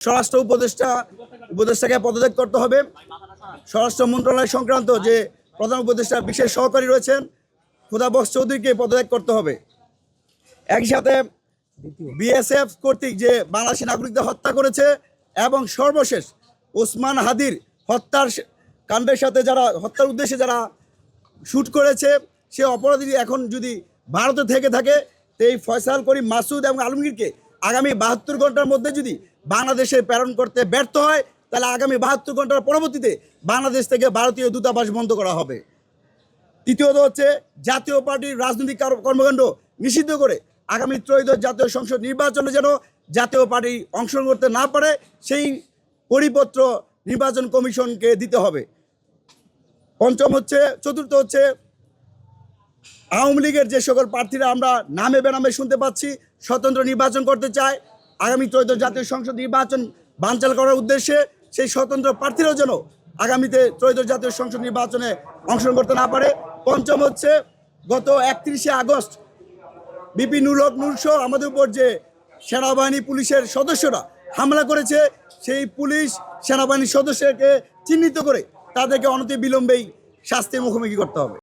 স্বরাষ্ট্র উপদেষ্টা, উপদেষ্টাকে পদত্যাগ করতে হবে। স্বরাষ্ট্র মন্ত্রণালয় সংক্রান্ত যে প্রধান উপদেষ্টা বিশেষ সহকারী রয়েছেন খুদাবক্স চৌধুরীকে পদত্যাগ করতে হবে। একই সাথে বিএসএফ কর্তৃক যে বাংলাদেশি নাগরিকদের হত্যা করেছে এবং সর্বশেষ ওসমান হাদির হত্যার কাণ্ডের সাথে যারা, হত্যার উদ্দেশ্যে যারা শ্যুট করেছে, সে অপরাধী এখন যদি ভারতে থেকে থাকে, তো এই ফয়সাল করিম মাসুদ এবং আলমগীরকে আগামী বাহাত্তর ঘণ্টার মধ্যে যদি বাংলাদেশে প্রেরণ করতে ব্যর্থ হয়, তাহলে আগামী বাহাত্তর ঘণ্টার পরবর্তীতে বাংলাদেশ থেকে ভারতীয় দূতাবাস বন্ধ করা হবে। তৃতীয়ত হচ্ছে, জাতীয় পার্টির রাজনৈতিক কর্মকাণ্ড নিষিদ্ধ করে আগামী ত্রয়োদশ জাতীয় সংসদ নির্বাচনে যেন জাতীয় পার্টি অংশগ্রহণ করতে না পারে, সেই পরিপত্র নির্বাচন কমিশনকে দিতে হবে। পঞ্চম হচ্ছে, চতুর্থ হচ্ছে, আওয়ামী লীগের যে সকল প্রার্থীরা আমরা নামে বেনামে শুনতে পাচ্ছি, স্বতন্ত্র নির্বাচন করতে চায় আগামী ত্রয়োদশ জাতীয় সংসদ নির্বাচন বানচাল করার উদ্দেশ্যে সেই স্বতন্ত্র প্রার্থীরাও যেন আগামীতে ত্রয়োদশ জাতীয় সংসদ নির্বাচনে অংশগ্রহণ করতে না পারে। পঞ্চম হচ্ছে গত একত্রিশে আগস্ট বিপিন নুল হক নুরসহ আমাদের উপর যে সেনাবাহিনী পুলিশের সদস্যরা হামলা করেছে, সেই পুলিশ সেনাবাহিনীর সদস্যকে চিহ্নিত করে তাদেরকে অনতি বিলম্বেই শাস্তির মুখোমুখি করতে হবে।